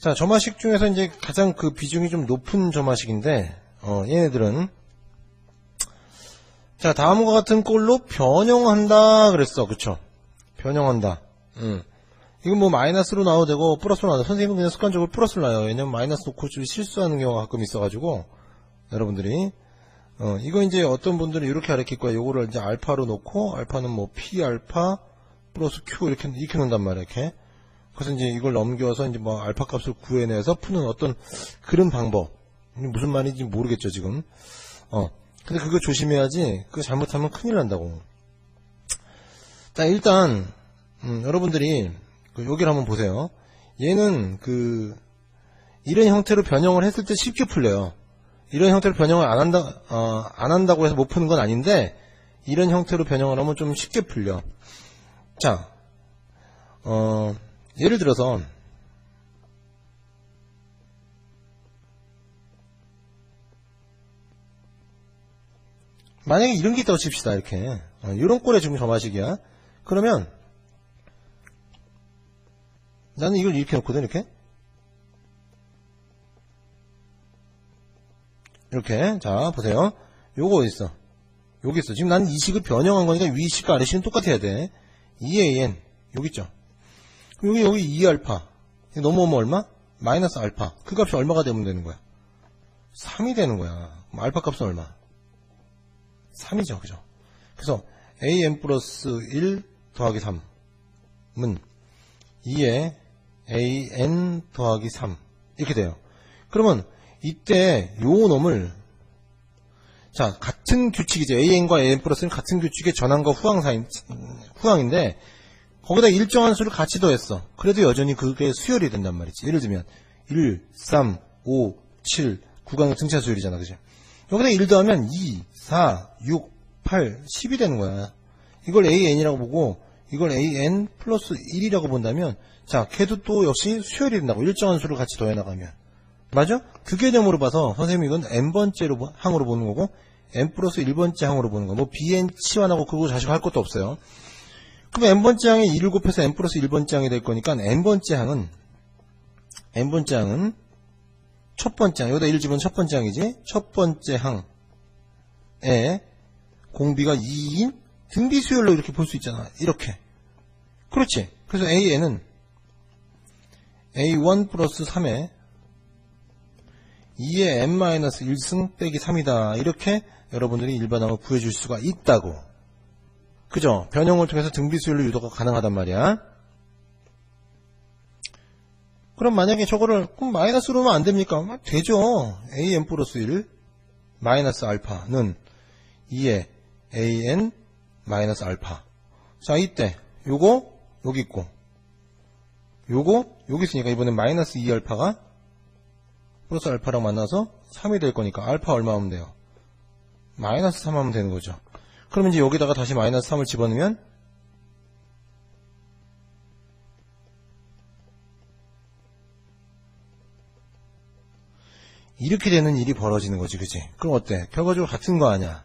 자, 점화식 중에서 이제 가장 그 비중이 좀 높은 점화식인데, 어, 얘네들은. 자, 다음과 같은 꼴로 변형한다 그랬어. 그쵸? 변형한다. 음. 이건 뭐 마이너스로 나와도 되고, 플러스로 나와도 선생님은 그냥 습관적으로 플러스로 나요. 왜냐면 마이너스 놓고 좀 실수하는 경우가 가끔 있어가지고, 여러분들이. 어, 이거 이제 어떤 분들은 이렇게 가르칠 거야. 요거를 이제 알파로 놓고, 알파는 뭐 P 알파 플러스 Q 이렇게, 이렇게 놓는단 말이야, 이렇게. 그래서 이제 이걸 넘겨서 이제 뭐 알파 값을 구해내서 푸는 어떤 그런 방법. 무슨 말인지 모르겠죠, 지금. 어. 근데 그거 조심해야지. 그거 잘못하면 큰일 난다고. 자, 일단, 음, 여러분들이, 그 여기를 한번 보세요. 얘는 그, 이런 형태로 변형을 했을 때 쉽게 풀려요. 이런 형태로 변형을 안 한다, 어, 안 한다고 해서 못 푸는 건 아닌데, 이런 형태로 변형을 하면 좀 쉽게 풀려. 자, 어, 예를 들어서, 만약에 이런 게 있다고 칩시다, 이렇게. 어, 이런 꼴에 지금 점화식이야. 그러면, 나는 이걸 이렇게 놓거든, 이렇게. 이렇게. 자, 보세요. 요거 있어? 여기 있어. 지금 나는 이 식을 변형한 거니까 위 식과 아래 식은 똑같아야 돼. 2an. 여기 있죠? 여기, 여기 2알파. 넘어오면 얼마? 마이너스 알파. 그 값이 얼마가 되면 되는 거야? 3이 되는 거야. 알파 값은 얼마? 3이죠. 그죠? 그래서 an 플러스 1 더하기 3은 2에 an 더하기 3 이렇게 돼요. 그러면 이때 요 놈을 자 같은 규칙이죠. an과 an 플러스는 같은 규칙의 전항과 후항 사이 후항인데 거기다 일정한 수를 같이 더했어. 그래도 여전히 그게 수열이 된단 말이지. 예를 들면 1, 3, 5, 7, 9가 등차 수열이잖아. 그죠? 여기다 1 더하면 2, 4, 6, 8, 10이 되는 거야. 이걸 AN이라고 보고 이걸 AN 플러스 1이라고 본다면 자, 걔도 또 역시 수열이 된다고. 일정한 수를 같이 더해 나가면. 맞아? 그 개념으로 봐서 선생님이 이건 n번째로 보- 항으로 보는 거고 n 플러스 1번째 항으로 보는 거. 뭐 bn 치환하고 그거 자식 할 것도 없어요. 그럼 n번째 항에 2를 곱해서 n 플러스 1번째 항이 될 거니까 n번째 항은 n번째 항은 첫 번째 항, 여기다 1 집은 첫 번째 항이지? 첫 번째 항에 공비가 2인 등비 수열로 이렇게 볼 수 있잖아. 이렇게. 그렇지. 그래서 AN은 A1 플러스 3에 2의 n-1승 빼기 3이다. 이렇게 여러분들이 일반항을 구해줄 수가 있다고. 그죠? 변형을 통해서 등비 수열로 유도가 가능하단 말이야. 그럼 만약에 저거를 그럼 마이너스로 하면 안 됩니까? 막 되죠. an 플러스 1 마이너스 알파는 2의 an 마이너스 알파. 자, 이때 요거 여기 있고 요거 여기 있으니까 이번엔 마이너스 2 알파가 플러스 알파랑 만나서 3이 될 거니까 알파 얼마 하면 돼요? 마이너스 3 하면 되는 거죠. 그러면 이제 여기다가 다시 마이너스 3을 집어넣으면 이렇게 되는 일이 벌어지는 거지, 그지? 그럼 어때? 결과적으로 같은 거 아니야?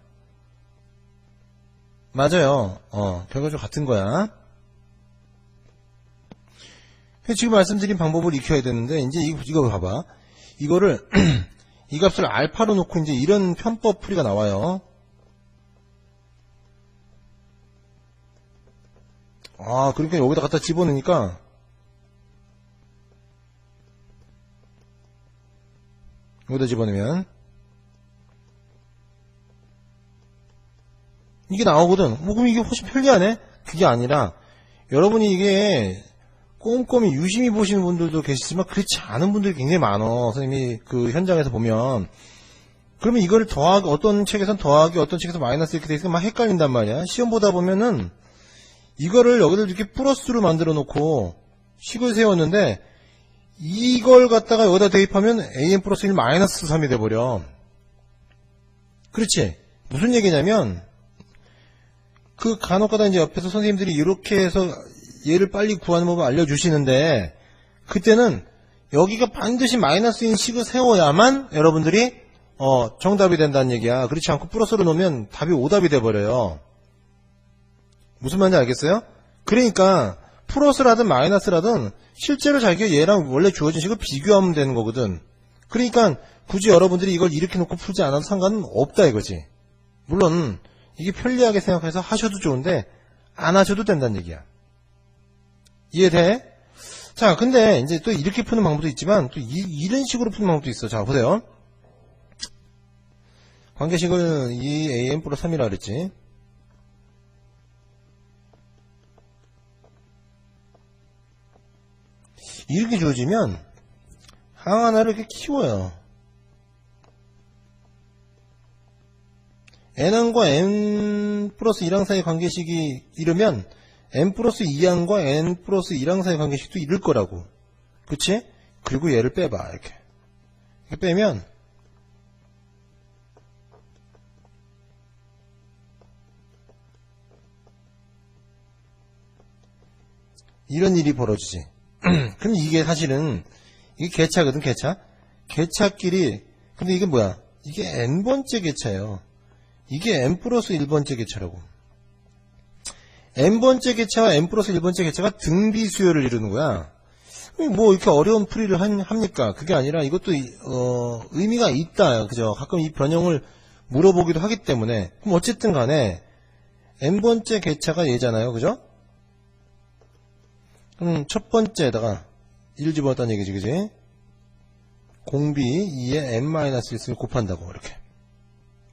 맞아요. 어, 결과적으로 같은 거야. 지금 말씀드린 방법을 익혀야 되는데, 이제 이거, 이거 봐봐. 이거를, 이 값을 알파로 놓고 이제 이런 편법 풀이가 나와요. 아, 그러니까 여기다 갖다 집어넣으니까, 여기다 집어넣으면, 이게 나오거든. 뭐, 그럼 이게 훨씬 편리하네? 그게 아니라, 여러분이 이게, 꼼꼼히 유심히 보시는 분들도 계시지만, 그렇지 않은 분들이 굉장히 많어. 선생님이 그 현장에서 보면. 그러면 이거를 더하기, 어떤 책에선 더하기, 어떤 책에서 마이너스 이렇게 돼 있으면 막 헷갈린단 말이야. 시험 보다 보면은, 이거를 여기를 이렇게 플러스로 만들어 놓고, 식을 세웠는데, 이걸 갖다가 여기다 대입하면 an 플러스 1 마이너스 3이 돼버려. 그렇지? 무슨 얘기냐면, 그 간혹가다 이제 옆에서 선생님들이 이렇게 해서 얘를 빨리 구하는 법을 알려주시는데, 그때는 여기가 반드시 마이너스인 식을 세워야만 여러분들이 어, 정답이 된다는 얘기야. 그렇지 않고 플러스로 놓으면 답이 오답이 돼버려요. 무슨 말인지 알겠어요? 그러니까 플러스라든 마이너스라든 실제로 자기가 얘랑 원래 주어진 식을 비교하면 되는 거거든. 그러니까 굳이 여러분들이 이걸 이렇게 놓고 풀지 않아도 상관은 없다 이거지. 물론 이게 편리하게 생각해서 하셔도 좋은데 안 하셔도 된다는 얘기야. 이해돼? 자, 근데 이제 또 이렇게 푸는 방법도 있지만 또 이, 런 식으로 푸는 방법도 있어. 자, 보세요. 관계식을 2am 플러스 3이라 그랬지. 이렇게 주어지면 항 하나를 이렇게 키워요. n항과 n 플러스 1항 사이 관계식이 이르면 n 플러스 2항과 n 플러스 1항 사이 관계식도 이룰 거라고. 그치? 그리고 얘를 빼봐, 이렇게. 이렇게 빼면 이런 일이 벌어지지. 그럼 이게 사실은 이게 개차거든, 개차. 개차끼리 근데 이게 뭐야? 이게 n번째 개차예요. 이게 n 플러스 1번째 개차라고. n번째 개차와 n 플러스 1번째 개차가 등비 수열을 이루는 거야. 뭐 이렇게 어려운 풀이를 한- 합니까? 그게 아니라 이것도 이- 어, 의미가 있다. 그죠? 가끔 이 변형을 물어보기도 하기 때문에 그럼 어쨌든 간에 n번째 개차가 얘잖아요. 그죠? 그럼 첫 번째에다가 1 집어넣었다는 얘기지. 그지? 공비 2에 n-1을 곱한다고 이렇게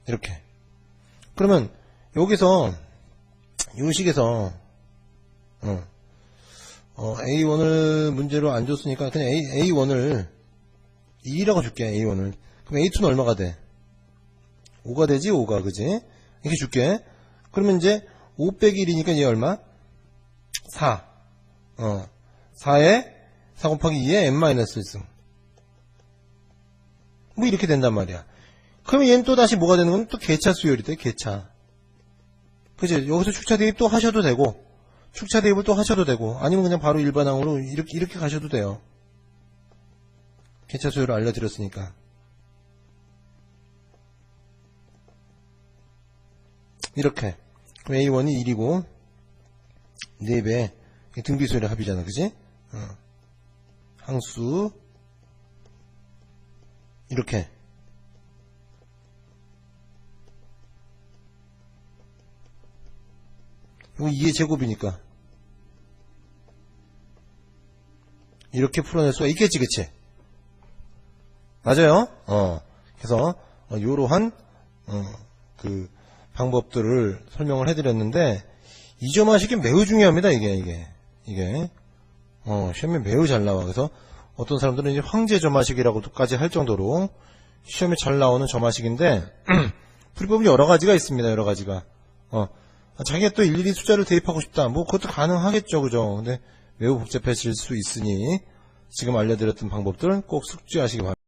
이렇게 그러면 여기서 이 식에서 어, 어, A1을 문제로 안 줬으니까 그냥 A, A1을 2라고 줄게 A1을 그럼 A2는 얼마가 돼? 5가 되지 5가 그지? 이렇게 줄게 그러면 이제 5 빼기 1이니까 얘 얼마? 4 어, 4에 4 곱하기 2에 n-1승 뭐 이렇게 된단 말이야. 그러면 얘는 또 다시 뭐가 되는 건 또 개차 수열이 돼, 개차. 그지? 여기서 축차 대입 또 하셔도 되고, 축차 대입을 또 하셔도 되고, 아니면 그냥 바로 일반항으로 이렇게, 이렇게 가셔도 돼요. 개차 수열을 알려드렸으니까. 이렇게. 그럼 A1이 1이고, 4배, 등비 수열의 합이잖아, 그지? 어. 항수, 이렇게. 이거 2의 제곱이니까. 이렇게 풀어낼 수가 있겠지 그치? 맞아요? 어. 그래서 어, 이러한 어, 그 방법들을 설명을 해드렸는데 이점화식이 매우 중요합니다 이게 이게 이게 어 시험에 매우 잘 나와 그래서 어떤 사람들은 이제 황제 점화식이라고까지 할 정도로 시험에 잘 나오는 점화식인데 풀이법은 여러 가지가 있습니다. 여러 가지가. 어, 자기가 또 일일이 숫자를 대입하고 싶다. 뭐 그것도 가능하겠죠. 그죠? 근데 매우 복잡해질 수 있으니 지금 알려드렸던 방법들 꼭 숙지하시기 바랍니다.